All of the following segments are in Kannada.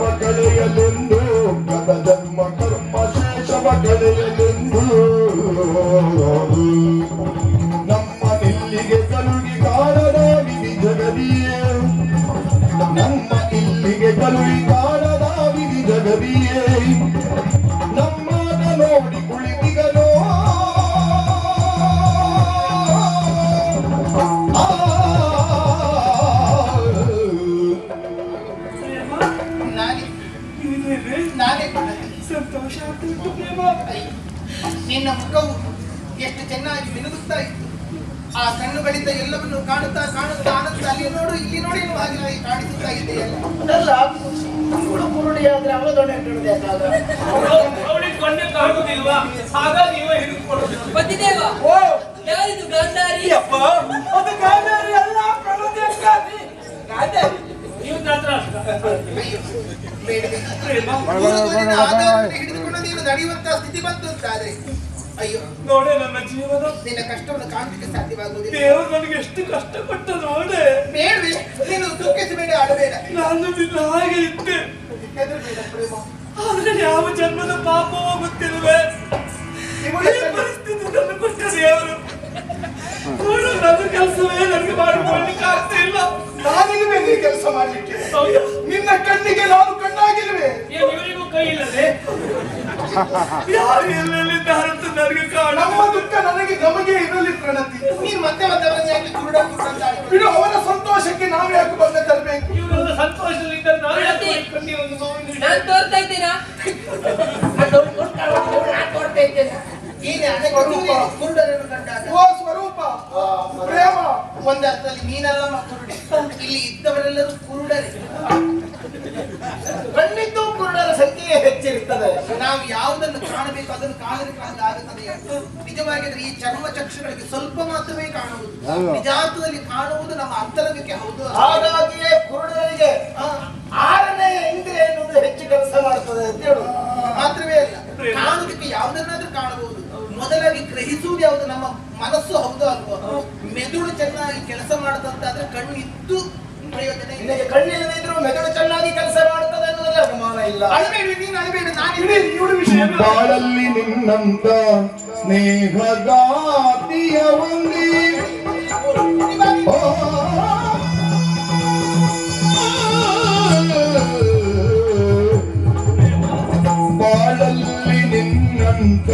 Ramadan. ನಿನ್ನ ಮುಖವು ಎಷ್ಟು ಚೆನ್ನಾಗಿ ಮಿನುಗುತ್ತಾ ಇತ್ತು. ಆ ಕಣ್ಣುಗಳಿಂದ ಎಲ್ಲವನ್ನು ಕಾಣುತ್ತಾ ಕಾಣುತ್ತಾ ಆನಂದ ಅಲ್ಲಿ ನೋಡು ಇಲ್ಲಿ ನೋಡಿ ಎನ್ನುವ ಹಾಗೆ ಕಾಣಿಸುತ್ತಾ ಇದೆಯಲ್ಲ. ಅದಲ್ಲ ಇವಳು ಕುರುಡಿ ಆದ್ರೆ ಅವಳ ದೊಡ್ಡ ಅವಳಿಗೆ ಕೊಂಡೆ ಕಾಣುವುದಿಲ್ವಾ ಹಾಗಾಗಿ ಇವ ಹಿಡಿದುಕೊಳ್ಳೋದು ಪತಿದೇವ ಓ! ಯಾರಿದು ಗಾಂಧಾರಿ ಅಪ್ಪ ಅದು ಗಾಂಧಾರಿ ಅಲ್ಲ ಗಾಂಧಾರಿ ಹಿಡಿದುಕೊಂಡು ನೀನು ನಡೆಯುವಂತಹ ಸ್ಥಿತಿ ಬಂತು ಅಂತಾದ್ರೆ ಅಯ್ಯೋ ನೋಡೆ ನನ್ನ ಜೀವನ. ನಿನ್ನ ಕಷ್ಟವನ್ನು ಕಾಣಲಿಕ್ಕೆ ಸಾಧ್ಯವಾಗುವುದಿಲ್ಲ ದೇವರು ನನಗೆ ಎಷ್ಟು ಕಷ್ಟಪಟ್ಟ ನೋಡೆ. ಬೇಡವೇ ನೀನು ದುಃಖಿಸಬೇಡ ಆಡಬೇಡ ನಾನು ನಿನ್ನ ಹಾಗೆ ಇದ್ದೆ. ಆದ್ರೆ ಯಾವ ಜನ್ಮದ ಪಾಪವೋ ಗೊತ್ತಿಲ್ವೇ ಈ ಪರಿಸ್ಥಿತಿ ನನ್ನ ಕೊಟ್ಟ ದೇವರು ನೋಡು ನನ್ನ ಕೆಲಸವೇ ನನಗೆ ಮಾಡಿಕೊಳ್ಳಿಕ್ಕೆ ಆಗ್ತಾ ಇಲ್ಲ ನಾನಿಲ್ವೇ ನೀ ಕೆಲಸ ಮಾಡ್ಲಿಕ್ಕೆ ಹೌದಾ? ನಿನ್ನ ಕಣ್ಣಿಗೆ ನಾನು ಕಣ್ಣಾಗಿಲ್ವೇ ಏನ್ ಇವರಿಗೂ ಕೈ ಇಲ್ಲದೆ ಯಾರು ಎಲ್ಲೆಲ್ಲಿದ್ದಾರೆ ಅಂತ ನನಗೆ ಕಾಣ ನಮ್ಮ ದುಃಖ ನನಗೆ ನಮಗೆ ಇರಲಿ ಪ್ರಣತಿ ನೀನು ಮತ್ತೆ ಬಂದವರನ್ನ ಯಾಕೆ ಕುರುಡ ಅಂತ ಬಿಡು ಅವರ ಸಂತೋಷಕ್ಕೆ ನಾವು ಯಾಕೆ ಬಂದ ತರಬೇಕು ಇವರೆಲ್ಲ ಸಂತೋಷದಿಂದ ನಾನು ಯಾಕೆ ನೋವಿನ ವಿಷಯ? ನಾನ್ ತೋರ್ತಾ ಇದ್ದೇನಾ? ಕುರುಡರನ್ನು ಕಂಡಾಗ. ಓ ಸ್ವರೂಪ. ಪ್ರೇಮ. ಒಂದರ್ಥದಲ್ಲಿ ನೀನಲ್ಲ ಕುರುಡಿ. ಇಲ್ಲಿ ಇದ್ದವರೆಲ್ಲರೂ ಕುರುಡರೇ. ಖಂಡಿತ ಕುರುಡರ ಸಂಖ್ಯೆ ಹೆಚ್ಚಿರುತ್ತದೆ. ನಾವು ಯಾವುದನ್ನು ಕಾಣಬೇಕು ಅದನ್ನು ಕಾಣಲು ಆಗುತ್ತದೆ ನಿಜವಾಗಿದ್ರೆ ಈ ಚರ್ಮ ಚಕ್ಷುಗಳಿಗೆ ಸ್ವಲ್ಪ ಮಾತ್ರವೇ ಕಾಣುವುದು. ನಿಜಾರ್ಥದಲ್ಲಿ ಕಾಣುವುದು ನಮ್ಮ ಅಂತರಂಗಕ್ಕೆ ಹೌದು ಹಾಗಾಗಿಯೇ ಕುರುಡರಿಗೆ ಆರನೇ ಇಂದ್ರಿಯ ಎನ್ನುವುದು ಹೆಚ್ಚು ಕೆಲಸ ಮಾಡ್ತದೆ ಅಂತ ಹೇಳುದು ಮಾತ್ರವೇ ಅಲ್ಲ ಕಾಣುವುದಕ್ಕೆ ಯಾವುದನ್ನಾದ್ರೂ ಕಾಣಬಹುದು. ಮೊದಲಾಗಿ ಗ್ರಹಿಸುವುದು ಯಾವುದು? ನಮ್ಮ ಮನಸ್ಸು ಹೌದು ಅಲ್ವೋ? ಮೆದುಳು ಚೆನ್ನಾಗಿ ಕೆಲಸ ಮಾಡದಂತಾದ್ರೆ ಕಣ್ಣು ಇದ್ದು ನಿನಗೆ ಕಣ್ಣಿಲ್ಲದೆ ಇದ್ರು ಮೆದುಳು ಚೆನ್ನಾಗಿ ಕೆಲಸ ಮಾಡುತ್ತದೆ ಅನ್ನೋದ್ರಲ್ಲಿ ಅನುಮಾನ ಇಲ್ಲ. ಅಳಬೇಡಿ ನೀನು ಅಳಬೇಡಿ ನಾನು ಇಡೀ ಇವಳು ವಿಷಯ ಬಾಳಲ್ಲಿ ನಿನ್ನಂತ ಸ್ನೇಹಗಾತಿಯ ಒಂದಿ. ಬಾಳಲ್ಲಿ ನಿನ್ನಂತ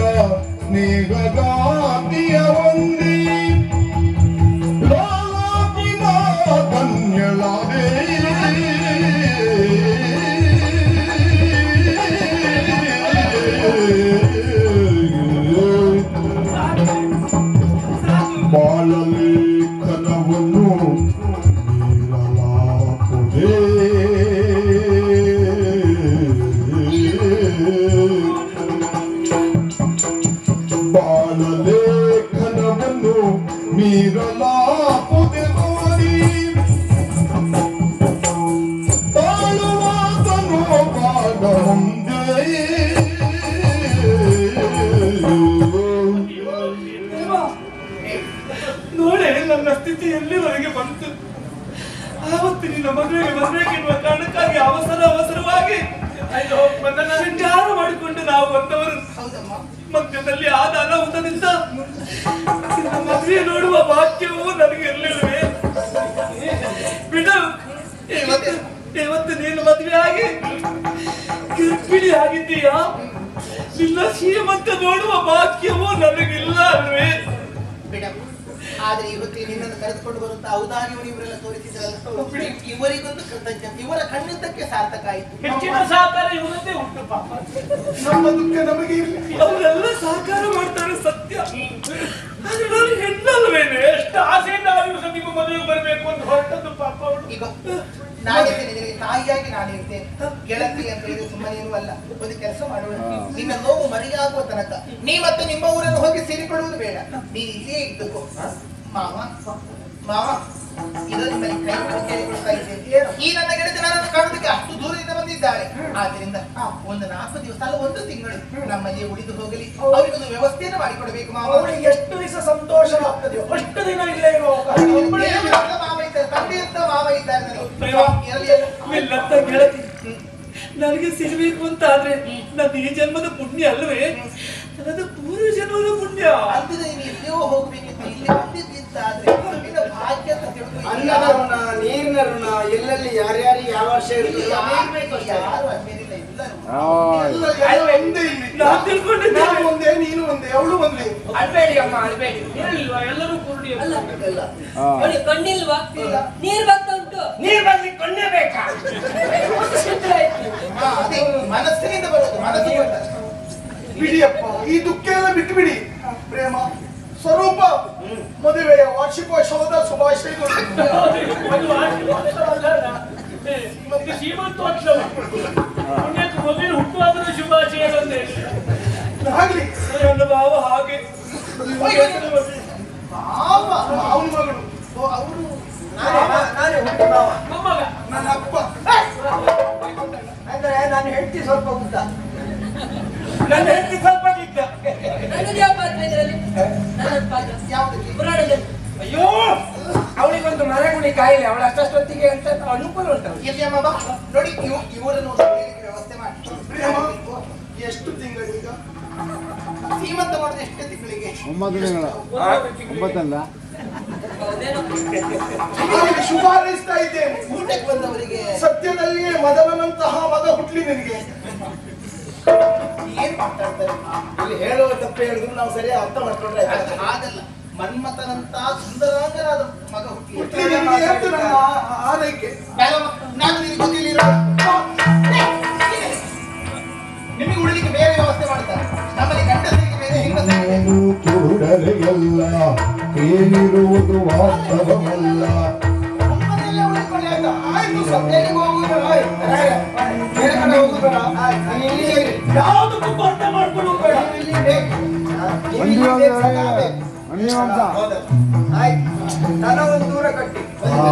ಸ್ನೇಹಗಾತಿಯ ಒಂದಿ. ನಿನ್ನ ಮದುವೆಗೆ ಬರಬೇಕೆನ್ನುವ ಕಾರಣಕ್ಕಾಗಿ ಅವಸರ ಅವಸರವಾಗಿ ಅಯ್ಯೋ ಮಾಡಿಕೊಂಡು ನಾವು ಬಂದವರು. ಹೌದಮ್ಮ. ಮಧ್ಯದಲ್ಲಿ ಆದ ಅನಾಹುತದಿಂದ ಮದುವೆ ನೋಡುವ ಭಾಗ್ಯವೂ ನನಗೆ ಇರಲಿಲ್ಲವೇ ಬಿಡು. ಇವತ್ತು ಇವತ್ತು ನೀನು ಮದುವೆ ಆಗಿ ಗರ್ಭಿಣಿ ಆಗಿದ್ದೀಯಾ? ನಿನ್ನ ಶ್ರೀಮಂತ ನೋಡುವ ಭಾಗ್ಯವೂ ನನಗಿಲ್ಲ ಅಲ್ವೇ. ಆದ್ರೆ ಇವತ್ತು ನಿನ್ನನ್ನು ಕರೆದುಕೊಂಡು ಬರುತ್ತಾ? ಔದಾರ್ಯವನ್ನು ಇವರೆಲ್ಲ ತೋರಿಸಿದ್ರಲ್ಲ ಇವರಿಗೊಂದು ಕೃತಜ್ಞತೆ ಇವರ ಕಣ್ಣಿದ್ದಕ್ಕೆ ಸಾರ್ಥಕ ಆಯಿತು. ಹೆಚ್ಚಿನ ಸಹಕಾರ ಇವರದ್ದೇ ಉಂಟು ಪಾಪ. ನಮ್ಮ ದುಃಖ ನಮಗೆ ಇರಲಿ ಅವರೆಲ್ಲ ಸಹಕಾರ ಮಾಡ್ತಾರೆ ಸತ್ಯ. ಆದ್ರೆ ನಾನು ಹೆಣ್ಣಲ್ವೇನೆ? ಎಷ್ಟು ಆಸೆಯಿಂದ ಅವರಿಗೂ ಸಹ ನಿಮ್ಮ ಮದುವೆಗೆ ಬರಬೇಕು ಅಂತ ಹೊರಟದ್ದು ಪಾಪ ಅವಳು. ಈಗ ನಾನಿದ್ದೇನೆ ನಿನಗೆ ತಾಯಿಯಾಗಿ ನಾನಿರ್ತೇನೆ ಗೆಳತಿ ಅಂತ ಹೇಳಿ ಸುಮ್ಮನೆ ಇರುವಲ್ಲ ಒಂದು ಕೆಲಸ ಮಾಡೋಣ ನಿನ್ನ ನೋವು ಮರೆಯಾಗುವ ತನಕ ನೀ ಮತ್ತೆ ನಿಮ್ಮ ಊರನ್ನು ಹೋಗಿ ಸೇರಿಕೊಳ್ಳುವುದು ಬೇಡ. ನೀ ಇಲ್ಲಿಯೇ ಇದ್ದಕ್ಕೋ ಮಾವ ಮಾವ. ಈ ನನ್ನ ಗೆಳತಿ ನನ್ನನ್ನು ಕಾಣೋದಕ್ಕೆ ಅಷ್ಟು ದೂರದಿಂದ ಬಂದಿದ್ದಾಳೆ. ಆದ್ರಿಂದ ಒಂದು ನಾಲ್ಕು ದಿವಸ ಅಲ್ಲ ಒಂದು ತಿಂಗಳು ನಮ್ಮಲ್ಲಿ ಉಳಿದು ಹೋಗಲಿ. ಅವರಿಗೊಂದು ವ್ಯವಸ್ಥೆಯನ್ನು ಮಾಡಿಕೊಡಬೇಕು ಮಾವ. ಅವಳಿಗೆ ಎಷ್ಟು ದಿವಸ ಸಂತೋಷವಾಗ್ತದೆ ಅಷ್ಟು ದಿನ ಇಲ್ಲೇ ಇರುವ ಮಾವ ಇದ್ದಾರೆ. ತಂದೆ ಅಂತ ಮಾವ ಇದ್ದಾರೆ ಗೆಳತಿ. ನನಗೆ ಸಿಗಬೇಕು ಅಂತ ಆದ್ರೆ ನನ್ನ ಈ ಜನ್ಮದ ಪುಣ್ಯ ಅಲ್ವೇ? ನನ್ನ ಪೂರ್ವ ಜನ್ಮದ ಪುಣ್ಯ. ನೀನು ಎಲ್ಲಿಯೋ ಹೋಗ್ಬೇಕಿತ್ತು ಇಲ್ಲಿ ಬಂದಿದ್ದಾದ್ರೆ ಭಾಗ್ಯ ಅಂತ ತಿಳಿದು ಎಲ್ಲೆಲ್ಲಿ ಯಾರ್ಯಾರಿಗೆ ಯಾವ ವರ್ಷ ಇರ್ತದೆ? ಒಂದೇ ನಾನ್ ತಿಳ್ಕೊಂಡಿದ್ದೆ. ನಾನು ಒಂದೇ ನೀನು ಒಂದೇ ಅವಳು ಒಂದೇ. ಅಲ್ಬೇಡಿ ಅಮ್ಮ ಅಲ್ಬೇಡಿ ಎಲ್ಲರೂ ಕುರುಡಿ ಅಲ್ಲ ಇಲ್ಲ ನೋಡಿ ಕಣ್ಣಿಲ್ವಾ? ನೀರ್ ಬರ್ತಾ ಉಂಟು ನೀರ್ ಬರ್ಲಿಕ್ಕೆ ಕಣ್ಣೇ ಬೇಕಾ? ಮನಸ್ಸಿನಿಂದ ಬರೋದು ಮನಸ್ಸಿಗೆ ಬಿಡಿಯಪ್ಪ ಈ ದುಃಖ ಎಲ್ಲ ಬಿಟ್ಟು ಬಿಡಿ ಪ್ರೇಮ. ಮದುವೆಯ ವಾರ್ಷಿಕೋತ್ಸವದ ಶುಭಾಶಯಗಳು ಮತ್ತೆ ಶ್ರೀಮಂತೋತ್ಸವ. ಪುಣ್ಯಕ್ಕೆ ಮಗುವಿನ ಹುಟ್ಟುವಾಗಲೂ ಶುಭಾಶಯಗಳನ್ನೇ ಆಗ್ಲಿ ಇಲ್ಲಿ ಅಮ್ಮ ನೋಡಿ ಇವು ಇವರನ್ನು ವ್ಯವಸ್ಥೆ ಮಾಡಿ. ಪ್ರೇಮ ಎಷ್ಟು ತಿಂಗಳೀಗ ಸೀಮಂತ ಮಾಡಿದ ಎಷ್ಟು ತಿಂಗಳಿಗೆ? ಒಂಬತ್ತು ತಿಂಗಳ. ಒಂಬತ್ತಲ್ಲ? ಅವರಿಗೆ ಇದ್ದೇನೆ. ಊಟಕ್ಕೆ ಬಂದವರಿಗೆ ಸತ್ಯದಲ್ಲಿಯೇ ಮದನಂತಹ ಮಗ ಹುಟ್ಲಿ ನಿನಗೆ. ಏನ್ ಮಾತಾಡ್ತಾರೆ? ಇಲ್ಲಿ ಹೇಳುವ ತಪ್ಪು ಹೇಳಿದ್ರು ನಾವು ಸರಿಯಾಗಿ ಅರ್ಥ ಮಾಡ್ಕೊಂಡ್ರೆ ಆಗಲ್ಲ ಮನ್ಮಥನಂತಹ ಸುಂದರಾಂಗನಾದ ಮಗ ಹುಟ್ಟಿ ನನ್ನ ಆರೈಕೆ. ನಾನು ನಿನ್ನ ಜೊತೆಲಿರೋ ನಿಮಗೆ ಉಳಿಲಿಕ್ಕೆ ಬೇರೆ ವ್ಯವಸ್ಥೆ ಮಾಡ್ತಾರೆ ನಮ್ಮಲ್ಲಿ ಗಂಡಸರಿಗೆ ಬೇರೆ ಹೆಂಗಸರಿಗೆ ವಾಸ್ತವವಲ್ಲ ಆಯ್ತಾ? ಹೋಗುದು. ಬೇರೆ ಕಡೆ ಹೋಗುದು ಬೇಡ. ಯಾವುದಕ್ಕೂ ಮಾಡ್ಕೊಂಡು ಇಲ್ಲಿ ಬೇಕು. ಇಲ್ಲಿ ಬೇಕು, ಸಾಕಾಗ್ಬೇಕು. ಆಯ್ತು ನಾನು ಒಂದು ದೂರ ಕಟ್ಟಿ ಹಾ.